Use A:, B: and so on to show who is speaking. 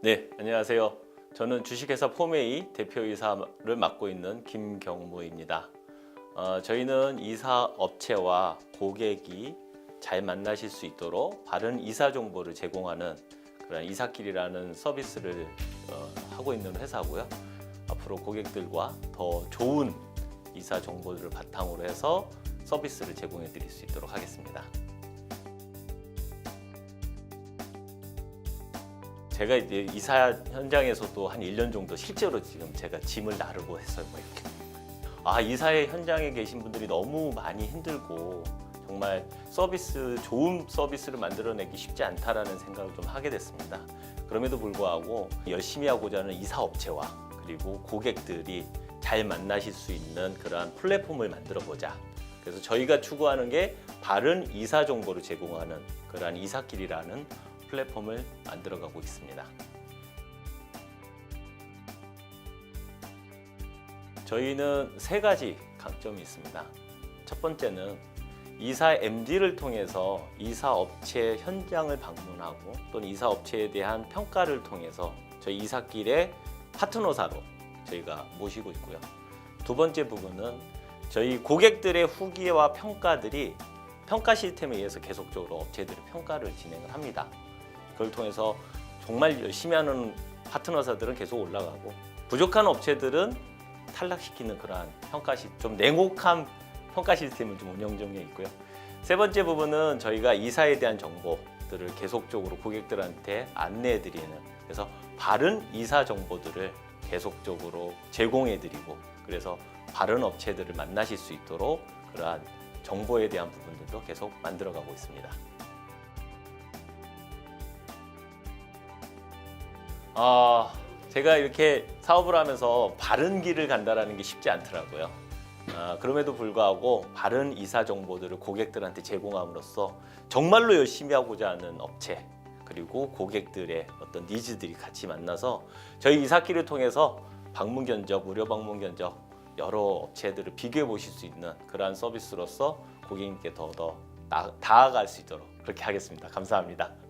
A: 네, 안녕하세요. 저는 주식회사 포메이 대표이사를 맡고 있는 김경무입니다. 어, 저희는 이사 업체와 고객이 잘 만나실 수 있도록 바른 이사 정보를 제공하는 그런 이사길이라는 서비스를 어, 하고 있는 회사고요. 앞으로 고객들과 더 좋은 이사 정보들을 바탕으로 해서 서비스를 제공해 드릴 수 있도록 하겠습니다. 제가 이제 이사 현장에서도 한 1년 정도 실제로 지금 제가 짐을 나르고 했어요. 뭐 이렇게. 아, 이사의 현장에 계신 분들이 너무 많이 힘들고 정말 서비스 좋은 서비스를 만들어내기 쉽지 않다라는 생각을 좀 하게 됐습니다. 그럼에도 불구하고 열심히 하고자 하는 이사 업체와 그리고 고객들이 잘 만나실 수 있는 그러한 플랫폼을 만들어 보자. 그래서 저희가 추구하는 게 바른 이사 정보를 제공하는 그러한 이사길이라는 플랫폼을 만들어가고 있습니다. 저희는 세 가지 강점이 있습니다. 첫 번째는 이사 MD를 통해서 이사 업체 현장을 방문하고 또는 이사 업체에 대한 평가를 통해서 저희 이사길의 파트너사로 저희가 모시고 있고요. 두 번째 부분은 저희 고객들의 후기와 평가들이 평가 시스템에 의해서 계속적으로 업체들의 평가를 진행을 합니다. 그걸 통해서 정말 열심히 하는 파트너사들은 계속 올라가고 부족한 업체들은 탈락시키는 그러한 평가 시, 좀 냉혹한 평가 시스템을 좀 운영 중에 있고요. 세 번째 부분은 저희가 이사에 대한 정보들을 계속적으로 고객들한테 안내해 드리는 그래서 바른 이사 정보들을 계속적으로 제공해 드리고 그래서 바른 업체들을 만나실 수 있도록 그러한 정보에 대한 부분들도 계속 만들어 가고 있습니다. 아, 제가 이렇게 사업을 하면서 바른 길을 간다라는 게 쉽지 않더라고요. 아, 그럼에도 불구하고 바른 이사 정보들을 고객들한테 제공함으로써 정말로 열심히 하고자 하는 업체 그리고 고객들의 어떤 니즈들이 같이 만나서 저희 이사길을 통해서 방문 견적, 무료 방문 견적 여러 업체들을 비교해 보실 수 있는 그러한 서비스로서 고객님께 더더 나아갈 수 있도록 그렇게 하겠습니다. 감사합니다.